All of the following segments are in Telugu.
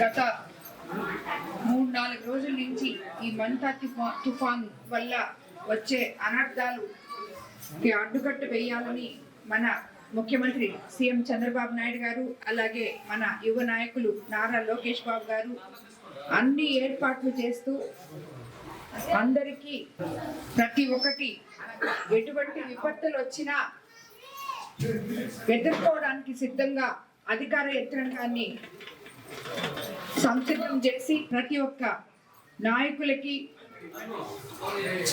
గత మూడు నాలుగు రోజుల నుంచి ఈ మంతా తుఫా- తుఫాన్ వల్ల వచ్చే అనర్థాలు అడ్డుకట్టు వేయాలని మన ముఖ్యమంత్రి సీఎం చంద్రబాబు నాయుడు గారు అలాగే మన యువ నాయకులు నారా లోకేష్ బాబు గారు అన్ని ఏర్పాట్లు చేస్తూ అందరికీ ప్రతి ఒక్కటి ఎటువంటి విపత్తులు వచ్చినా ఎదుర్కోవడానికి సిద్ధంగా అధికార యంత్రాంగాన్ని సంసిద్ధం చేసి ప్రతి ఒక్క నాయకులకి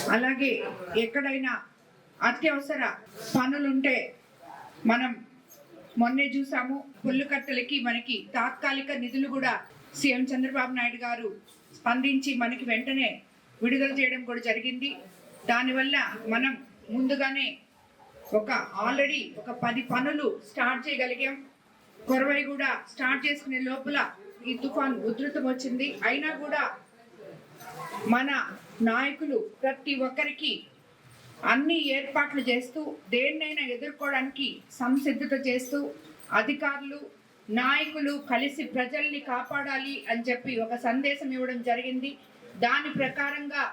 అలాగే ఎక్కడైనా అత్యవసర పనులుంటే మనం మొన్నే చూసాము పుల్లుకట్టలకి మనకి తాత్కాలిక నిధులు కూడా సీఎం చంద్రబాబు నాయుడు గారు స్పందించి మనకి వెంటనే విడుదల చేయడం కూడా జరిగింది. దానివల్ల మనం ముందుగానే ఒక ఆల్రెడీ ఒక పది పనులు స్టార్ట్ చేయగలిగాం. కొరవై కూడా స్టార్ట్ చేసుకునే లోపల ఈ తుఫాన్ ఉధృతం వచ్చింది. అయినా కూడా మన నాయకులు ప్రతి ఒక్కరికి అన్ని ఏర్పాట్లు చేస్తూ దేన్నైనా ఎదుర్కోవడానికి సంసిద్ధత చేస్తూ అధికారులు నాయకులు కలిసి ప్రజల్ని కాపాడాలి అని చెప్పి ఒక సందేశం ఇవ్వడం జరిగింది. దాని ప్రకారంగా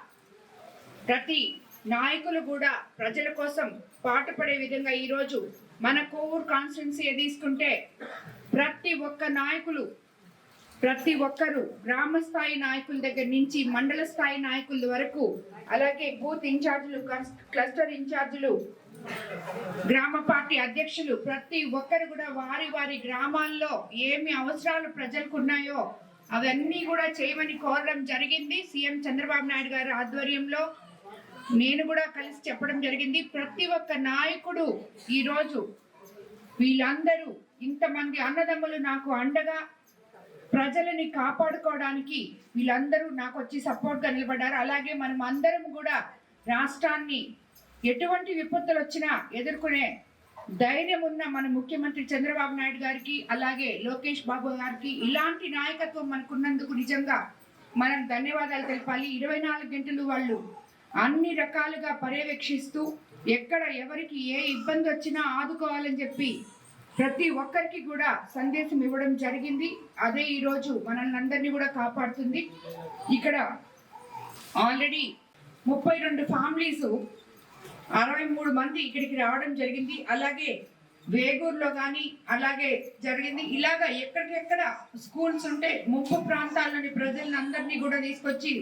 ప్రతి నాయకులు కూడా ప్రజల కోసం పాటుపడే విధంగా ఈరోజు మన కోవూరు కాన్స్టిట్యున్సీ తీసుకుంటే ప్రతి ఒక్క నాయకులు ప్రతి ఒక్కరు గ్రామ స్థాయి నాయకుల దగ్గర నుంచి మండల స్థాయి నాయకుల వరకు అలాగే బూత్ ఇన్ఛార్జీలు క్లస్టర్ ఇన్ఛార్జీలు గ్రామ పార్టీ అధ్యక్షులు ప్రతి ఒక్కరు కూడా వారి వారి గ్రామాల్లో ఏమి అవసరాలు ప్రజలకు ఉన్నాయో అవన్నీ కూడా చేయమని కోరడం జరిగింది సీఎం చంద్రబాబు నాయుడు గారి ఆధ్వర్యంలో. నేను కూడా కలిసి చెప్పడం జరిగింది. ప్రతి ఒక్క నాయకుడు ఈరోజు వీళ్ళందరూ ఇంతమంది అన్నదమ్ములు నాకు అండగా ప్రజలని కాపాడుకోవడానికి వీళ్ళందరూ నాకు వచ్చి సపోర్ట్గా నిలబడ్డారు. అలాగే మనం అందరం కూడా రాష్ట్రాన్ని ఎటువంటి విపత్తులు వచ్చినా ఎదుర్కొనే ధైర్యం ఉన్న మన ముఖ్యమంత్రి చంద్రబాబు నాయుడు గారికి అలాగే లోకేష్ బాబు గారికి ఇలాంటి నాయకత్వం మనకున్నందుకు నిజంగా మనం ధన్యవాదాలు తెలపాలి. ఇరవై నాలుగు గంటలు వాళ్ళు అన్ని రకాలుగా పర్యవేక్షిస్తూ ఎక్కడ ఎవరికి ఏ ఇబ్బంది వచ్చినా ఆదుకోవాలని చెప్పి ప్రతి ఒక్కరికి కూడా సందేశం ఇవ్వడం జరిగింది. అదే ఈరోజు మనల్ని అందరినీ కూడా కాపాడుతుంది. ఇక్కడ ఆల్రెడీ ముప్పై రెండు ఫ్యామిలీస్ అరవై మూడు మంది ఇక్కడికి రావడం జరిగింది. అలాగే వేగూరులో కానీ అలాగే జరిగింది. ఇలాగా ఎక్కడికెక్కడ స్కూల్స్ ఉంటే ముప్పు ప్రాంతాల్లోని ప్రజలందరినీ కూడా తీసుకొచ్చి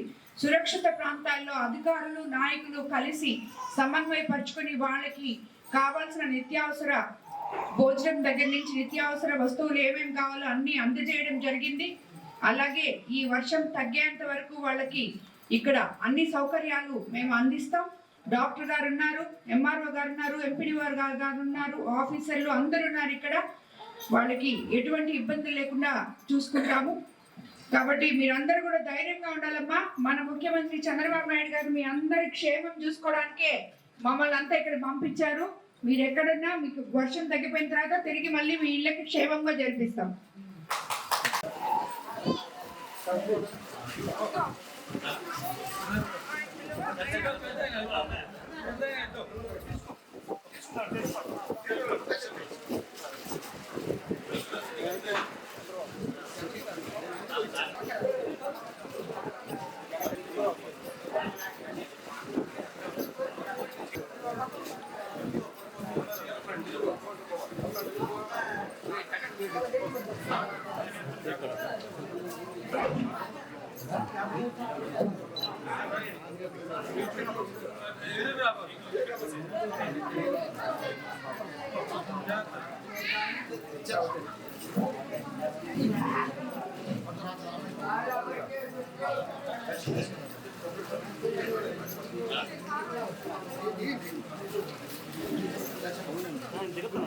సురక్షిత ప్రాంతాల్లో అధికారులు నాయకులు కలిసి సమన్వయపరుచుకొని వాళ్ళకి కావాల్సిన నిత్యావసర భోజనం దగ్గర నుంచి నిత్యావసర వస్తువులు ఏమేమి కావాలో అన్ని అందజేయడం జరిగింది. అలాగే ఈ వర్షం తగ్గేంత వరకు వాళ్ళకి ఇక్కడ అన్ని సౌకర్యాలు మేము అందిస్తాం. డాక్టర్ గారు ఉన్నారు ఎంఆర్ఓ గారు ఉన్నారు ఎంపీడీ గారు గారు ఉన్నారు ఆఫీసర్లు అందరు ఉన్నారు ఇక్కడ. వాళ్ళకి ఎటువంటి ఇబ్బంది లేకుండా చూసుకుంటాము. కాబట్టి మీరందరూ కూడా ధైర్యంగా ఉండాలమ్మా. మన ముఖ్యమంత్రి చంద్రబాబు నాయుడు గారు మీ అందరి క్షేమం చూసుకోవడానికే మమ్మల్ని అంతా ఇక్కడ పంపించారు. మీరు ఎక్కడున్నా మీకు వర్షం తగ్గిపోయిన తర్వాత తిరిగి మళ్ళీ మీ ఇళ్ళకి క్షేమంగా జరిపిస్తాం. 음, 내가 보는